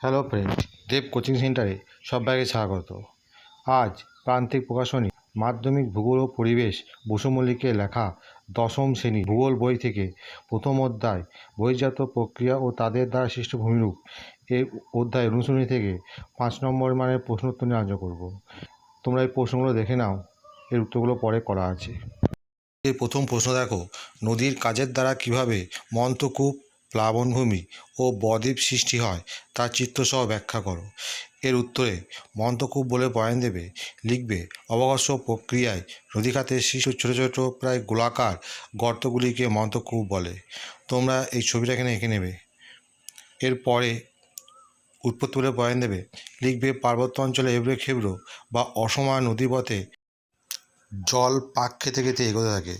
Hello friend দেব coaching সেন্টারে সবাইকে স্বাগত। আজ প্রান্তিক প্রকাশনী, মাধ্যমিক ভূগোল ও পরিবেশ, বসু মল্লিকের লেখা দশম শ্রেণি ভূগোল বই থেকে প্রথম অধ্যায়, বহির্জাত প্রক্রিয়া ও তাদের দ্বারা সৃষ্ট ভূমিরূপ এই অধ্যায় অনুশীলনী থেকে পাঁচ নম্বর মানের প্রশ্নোত্তর নিয়ে আলোচনা করব। তোমরা এই প্রশ্নগুলো দেখে নাও, এর উত্তরগুলো পরে করা আছে। এর প্রথম প্রশ্ন দেখো, নদীর কাজের দ্বারা কীভাবে মন্ত্রকূপ প্লাবনভূমি ও বদ্বীপ সৃষ্টি হয়, তার চিত্রসহ ব্যাখ্যা করো। এর উত্তরে মন্ত্রকূপ বলে পয়েন্ট দেবে, লিখবে অবকাশ্য প্রক্রিয়ায় নদীখাতে শিশু ছোটো ছোটো প্রায় গোলাকার গর্তগুলিকে মন্ত্রকূপ বলে। তোমরা এই ছবিটা এখানে এঁকে নেবে। এরপরে উৎপত্তি বলে পয়েন্ট দেবে, লিখবে, পার্বত্য অঞ্চলে এবড়ো খেবড়ো বা অসময় নদীপথে জল পাক খেতে খেতে এগোতে থাকে।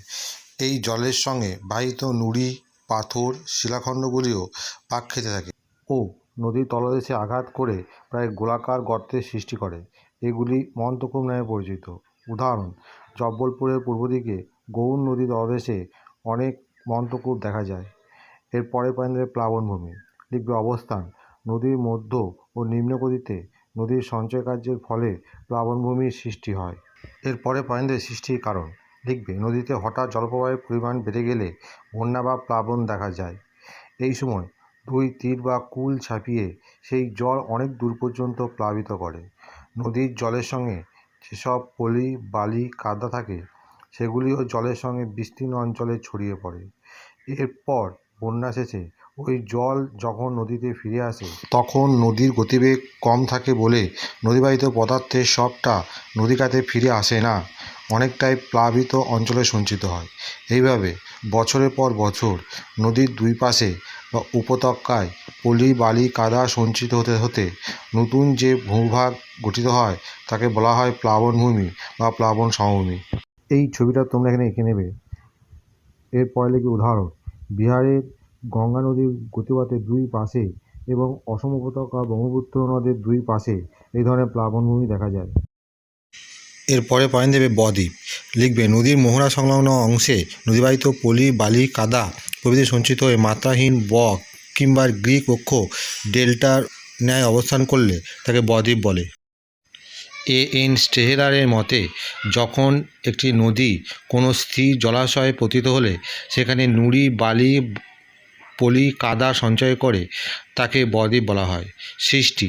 এই জলের সঙ্গে বাহিত নুড়ি পাথর শিলাখণ্ডগুলিও পাক খেতে থাকে। ও নদীর তলদেশে আঘাত করে প্রায় গোলাকার গর্তের সৃষ্টি করে। এগুলি মন্ত্রকূপ নামে পরিচিত। উদাহরণ, জব্বলপুরের পূর্ব দিকে গৌর নদীর তলদেশে অনেক মন্ত্রকূপ দেখা যায়। এর পরে পয়েন্ট প্লাবনভূমি লিখবে অবস্থান, নদীর মধ্য ও নিম্ন গতিতে নদীর সঞ্চয় কার্যের ফলে প্লাবনভূমির সৃষ্টি হয়। এরপরে পয়েন্ট দেবে সৃষ্টির কারণ। লিখবে নদীতে হঠাৎ জলপ্রবাহের পরিমাণ বেড়ে গেলে বন্যা বা প্লাবন দেখা যায়। এই সময় দুই তীর বা কুল ছাপিয়ে সেই জল অনেক দূর পর্যন্ত প্লাবিত করে। নদীর জলের সঙ্গে যেসব পলি, বালি, কাদা থাকে, সেগুলিও জলের সঙ্গে বিস্তীর্ণ অঞ্চলে ছড়িয়ে পড়ে। এরপর বন্যা শেষে ওই জল যখন নদীতে ফিরে আসে, তখন নদীর গতিবেগ কম থাকে বলে নদীবাহিত পদার্থের সবটা নদীকাতে ফিরে আসে না। অনেকটাই প্লাবিত অঞ্চলে সঞ্চিত হয়। এইভাবে বছরের পর বছর নদীর দুই পাশে বা উপত্যকায় পলি বালি কাদা সঞ্চিত হতে হতে নতুন যে ভূভাগ গঠিত হয়, তাকে বলা হয় প্লাবনভূমি বা প্লাবন সমভূমি। এই ছবিটা তোমরা এখানে এঁকে নেবে। এরপরে লিখবে উদাহরণ। বিহারের গঙ্গা নদীর গতিপথের দুই পাশে এবং অসম উপত্যকা ব্রহ্মপুত্র নদের দুই পাশে এই ধরনের প্লাবনভূমি দেখা যায়। এরপরে পয়েন্ট দেবে বদ্বীপ লিখবে, নদীর মোহনা সংলগ্ন অংশে নদীবাহিত পলি, বালি, কাদা প্রভৃতি সঞ্চিত হয়ে মাত্রাহীন বক কিংবা গ্রিক অক্ষ ডেল্টার ন্যায় অবস্থান করলে তাকে বদ্বীপ বলে। এ এন স্টেহেরারের মতে, যখন একটি নদী কোনো স্থির জলাশয়ে পতিত হলে, সেখানে নুড়ি, বালি, পলি, কাদা সঞ্চয় করে তাকে বদ্বীপ বলা হয়। সৃষ্টি,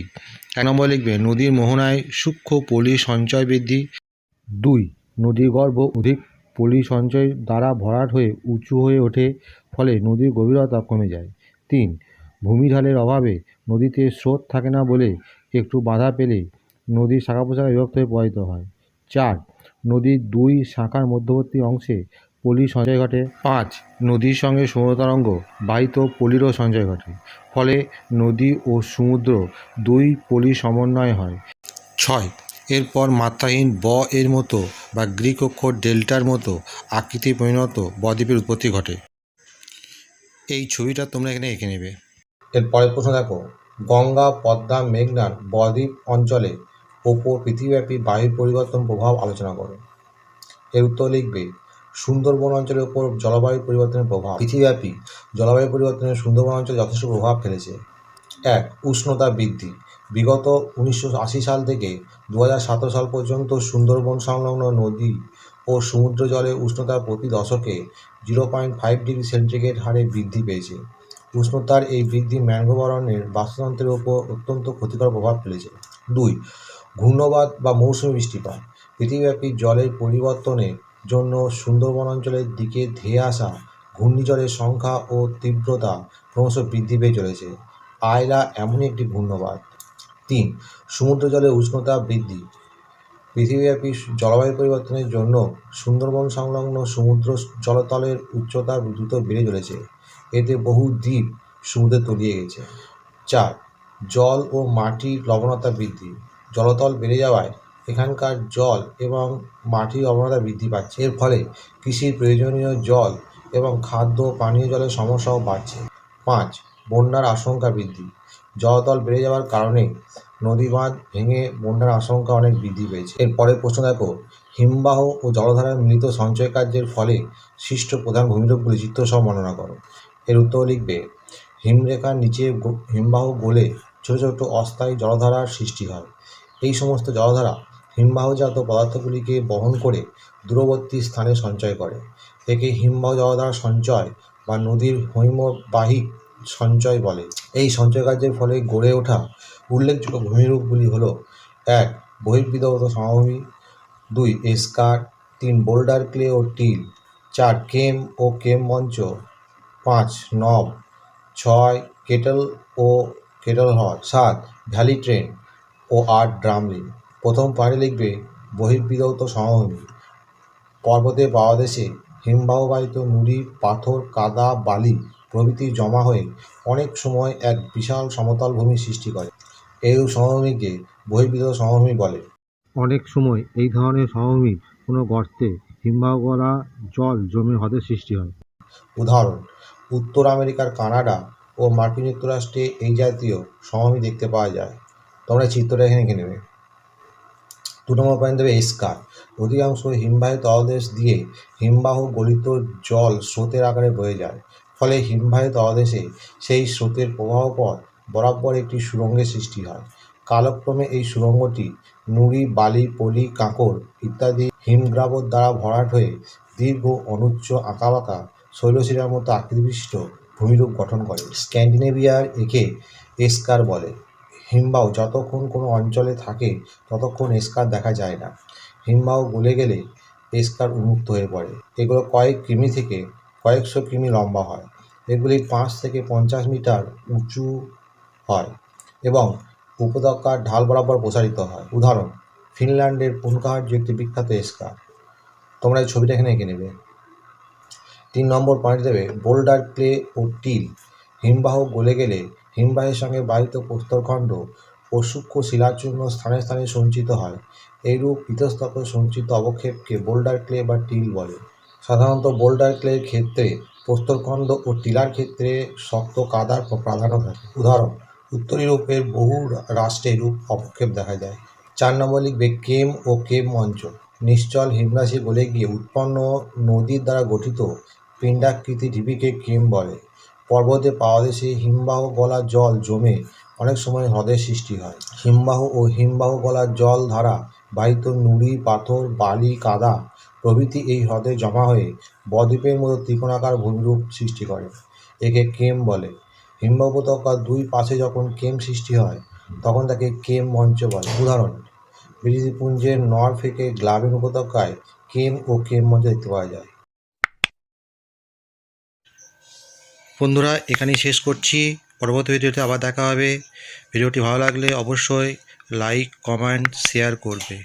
এক নম্বর লিখবে, নদীর মোহনায় সূক্ষ্ম পলি সঞ্চয় বৃদ্ধি দুই, নদীগর্ভ অধিক পলি সঞ্চয় দ্বারা ভরাট হয়ে উঁচু হয়ে ওঠে, ফলে নদীর গভীরতা কমে যায়। তিন, ভূমিঢালের অভাবে নদীতে স্রোত থাকে না বলে একটু বাধা পেলে নদীর শাখা প্রশাখা বিভক্ত হয়ে প্রবাহিত হয়। চার, নদীর দুই শাখার মধ্যবর্তী অংশে পলি সঞ্চয় ঘটে। পাঁচ, নদীর সঙ্গে সমুদ্র তরঙ্গ বাহিত পলিরও সঞ্চয় ঘটে, ফলে নদী ও সমুদ্র দুই পলি সমন্বয় হয়। ছয় এরপর মাত্রাহীন ব এর মতো বা গ্রিক অক্ষর ডেল্টার মতো আকৃতি পরিণত বদ্বীপের উৎপত্তি ঘটে। এই ছবিটা তোমরা এখানে এঁকে নেবে। এর পরের প্রশ্ন দেখো। গঙ্গা, পদ্মা মেঘনার বদ্বীপ অঞ্চলে ওপর পৃথিবীব্যাপী বায়ু পরিবর্তন প্রভাব আলোচনা করো। এর উত্তর লিখবে, সুন্দরবন অঞ্চলের উপর জলবায়ু পরিবর্তনের প্রভাব। পৃথিবীব্যাপী জলবায়ু পরিবর্তনের সুন্দরবন অঞ্চলে যথেষ্ট প্রভাব ফেলেছে। এক, উষ্ণতা বৃদ্ধি। বিগত উনিশশো আশি সাল থেকে দু হাজার সতেরো সাল পর্যন্ত সুন্দরবন সংলগ্ন নদী ও সমুদ্র জলের উষ্ণতা প্রতি দশকে zero point five degree centigrade হারে বৃদ্ধি পেয়েছে। উষ্ণতার এই বৃদ্ধি ম্যানগ্রোভ অরণ্যের বাস্তুতন্ত্রের ওপর অত্যন্ত ক্ষতিকর প্রভাব ফেলেছে। দুই ঘূর্ণবাদ বা মৌসুমী বৃষ্টিপাত। পৃথিবীব্যাপী জলের পরিবর্তনের জন্য সুন্দরবন অঞ্চলের দিকে ধেয়ে আসা ঘূর্ণিঝড়ের সংখ্যা ও তীব্রতা ক্রমশ বৃদ্ধি পেয়ে চলেছে। আয়লা এমনই একটি ঘূর্ণবাদ তিন সমুদ্র জলের উষ্ণতা বৃদ্ধি। পৃথিবীব্যাপী জলবায়ু পরিবর্তনের জন্য সুন্দরবন সংলগ্ন সমুদ্র জলতলের উচ্চতা দ্রুত বেড়ে চলেছে। এতে বহু দ্বীপ সমুদ্রে তলিয়ে গেছে। চার, জল ও মাটির লবণতা বৃদ্ধি। জলতল বেড়ে যাওয়ায় এখানকার জল এবং মাটির লবণতা বৃদ্ধি পাচ্ছে। এর ফলে কৃষির প্রয়োজনীয় জল এবং খাদ্য পানীয় জলের সমস্যাও বাড়ছে। পাঁচ, বন্যার আশঙ্কা বৃদ্ধি। জলতল বেড়ে যাওয়ার কারণে নদী বাঁধ ভেঙে বন্যার আশঙ্কা অনেক বৃদ্ধি পেয়েছে। এর পরের প্রশ্ন দেখো, হিমবাহ ও জলধারার মিলিত সঞ্চয় কার্যের ফলে সৃষ্ট প্রধান ভূমিরূপগুলি চিত্রসহ বর্ণনা করো। এর উত্তর লিখবে, হিমরেখার নিচে হিমবাহ গলে ছোট ছোট অস্থায়ী জলধারার সৃষ্টি হয়। এই সমস্ত জলধারা হিমবাহজাত পদার্থগুলিকে বহন করে দূরবর্তী স্থানে সঞ্চয় করে। একে হিমবাহ জলধারা সঞ্চয় বা নদীর হৈমবাহিক সঞ্চয় বলে। এই সঞ্চয় কার্যের ফলে গড়ে ওঠা উল্লেখযোগ্য ভূমিরূপগুলি হল, এক বহির্বিধগত সমভূমি, দুই এসকার তিন, বোল্ডার ক্লে ও টিল, চার, কেম ও কেম মঞ্চ, পাঁচ, নব, ছয়, কেটল ও কেটল হট সাত, ভ্যালি ট্রেন ও আট ড্রামলিন প্রথম পাড়ে লিখবে বহির্বিধৌত সমভূমি। পর্বতে পাদদেশে হিমবাহবাহিত নুড়ি, পাথর, কাদা, বালি প্রভৃতি জমা হয়ে অনেক সময় এক বিশাল সমতল ভূমি সৃষ্টি করে। এই সমভূমিকে বহির্বিধৌত সমভূমি বলে। অনেক সময় এই ধরনের সমভূমি কোনো গর্তে হিমবাহ গলা জল জমে হ্রদের সৃষ্টি হয়। উদাহরণ উত্তর আমেরিকার কানাডা ও মার্কিন যুক্তরাষ্ট্রে এই জাতীয় সমভূমি দেখতে পাওয়া যায়। তোমরা চিত্রটা এখানে এঁকে নেবে। দু নম্বর পয়েন্ট দেবে এসকার অধিকাংশ হিমবাহের তলদেশ দিয়ে হিমবাহ গলিত জল স্রোতের আকারে বয়ে যায়। ফলে হিমবাহের তলদেশে সেই স্রোতের প্রবাহ পথ বরাবর একটি সুড়ঙ্গের সৃষ্টি হয়। কালক্রমে এই সুড়ঙ্গটি নুড়ি, বালি, পলি কাঁকড় ইত্যাদি হিমগ্রাবর দ্বারা ভরাট হয়ে দীর্ঘ অনুচ্চ আঁকাবাঁকা শৈলশিরার মতো আকৃতিবিশিষ্ট ভূমিরূপ গঠন করে। স্ক্যান্ডিনেভিয়ার একে এসকার বলে। হিমবাহ যতক্ষণ কোনো অঞ্চলে থাকে, ততক্ষণ এসকার দেখা যায় না। হিমবাহ গলে গেলে এসকার উন্মুক্ত হয়ে পড়ে। এগুলো কয়েক কিমি থেকে কয়েকশো কিমি লম্বা হয়। এগুলি পাঁচ থেকে পঞ্চাশ মিটার উঁচু হয় এবং উপত্যকার ঢাল বরাবর প্রসারিত হয়। উদাহরণ, ফিনল্যান্ডের পুনকাহার্য একটি বিখ্যাত এসকার তোমরা এই ছবিটা এখানে এঁকে নেবে। তিন নম্বর পয়েন্ট দেবে, বোল্ডার ক্লে ও টিল। হিমবাহ গলে গেলে হিমবাহের সঙ্গে বাহিত প্রস্তরখণ্ড ও সূক্ষ্ম শিলাচূর্ণ স্থানে স্থানে সঞ্চিত হয়। এইরূপ ইতস্তত সঞ্চিত অবক্ষেপকে বোল্ডার ক্লে বা টিল বলে। সাধারণত বোল্ডার ক্লের ক্ষেত্রে প্রস্তরখণ্ড ও টিলার ক্ষেত্রে শক্ত কাদার প্রাধান্য থাকে। উদাহরণ, উত্তর ইউরোপের বহু রাষ্ট্রে রূপ অবক্ষেপ দেখা যায়। চার নম্বর লিখবে কেম ও কেম মঞ্চ নিশ্চল হিমরাশি বলে গিয়ে উৎপন্ন নদীর দ্বারা গঠিত পিণ্ডাকৃতি ঢিপিকে কেম বলে। পর্বতে পাদদেশে হিমবাহ গলা জল জমে অনেক সময় হ্রদের সৃষ্টি হয়। হিমবাহ ও হিমবাহ গলা জল ধারা বাহিত নুড়ি, পাথর, বালি, কাদা প্রভৃতি এই হ্রদে জমা হয়ে বদ্বীপের মতো ত্রিকোণাকার ভূমিরূপ সৃষ্টি করে। একে কেম বলে। হিমবাহ উপত্যকার দুই পাশে যখন কেম সৃষ্টি হয়, তখন তাকে কেম মঞ্চ বলে। উদাহরণ বিলিপুঞ্জের নরফেকে গ্লাবেন উপত্যকায় কেম ও কেম মঞ্চ দেখতে পাওয়া যায়। বন্ধুরা, এখানেই শেষ করছি। পরবর্তী ভিডিওতে আবার দেখা হবে। ভিডিওটি ভালো লাগলে অবশ্যই লাইক, কমেন্ট, শেয়ার করবে।